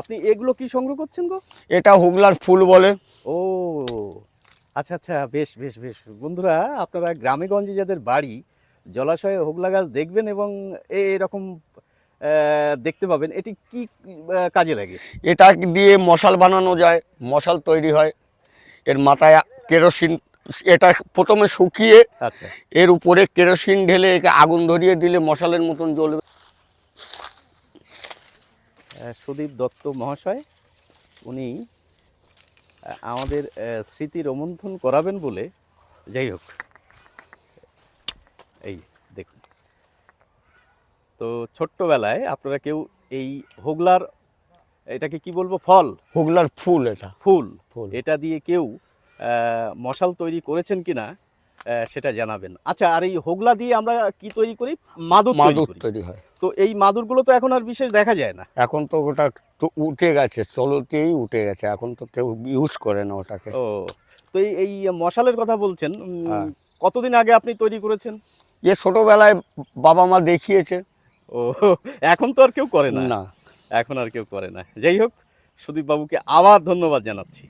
আপনি এগুলো কি সংগ্রহ করছেন গো? এটা হুগলার ফুল বলে। ও আচ্ছা আচ্ছা বেশ বেশ বেশ। বন্ধুরা আপনারা গ্রামে গঞ্জে যাদের বাড়ি জলাশয়ে হোগলা গাছ দেখবেন এবং এরকম দেখতে পাবেন এটি কি কাজে লাগে? এটা দিয়ে মশাল বানানো যায় মশাল তৈরি হয়। এর মাথায় কেরোসিন এটা প্রথমে শুকিয়ে আচ্ছা। এর উপরে কেরোসিন ঢেলে একে আগুন ধরিয়ে দিলে মশালের মতন জ্বলবে। সুদীপ দত্ত মহাশয় উনি আমাদের স্মৃতি রোমন্থন করাবেন বলে যাই হোক এই দেখুন। তো ছোট্টবেলায় আপনারা কেউ এই হোগলার এটাকে কি বলব ফল? হুগলার ফুল এটা। ফুল। ফুল। এটা দিয়ে কেউ আহ, মশাল তৈরি করেছেন কিনা সেটা জানাবেন। আচ্ছা আর এই হোগলা দিয়ে আমরা কি তৈরি করি? মাদুর মাদুর তৈরি হয়। তো এই মাদুরগুলো তো এখন আর বিশেষ দেখা যায় না। এখন তো ওটা তো উঠে গেছে চলতেই উঠে গেছে এখন তো কেউ ইউজ করে না ওটাকে। ও তো এই এই মশালের কথা বলছেন হ্যাঁ। কতদিন আগে আপনি তৈরি করেছেন? এ ছোটবেলায় বাবা মা দেখিয়েছে। ও এখন তো আর কেউ করে না? না। এখন আর কেউ করে না। যাই হোক সুদীপ বাবুকে আবার ধন্যবাদ জানাচ্ছি।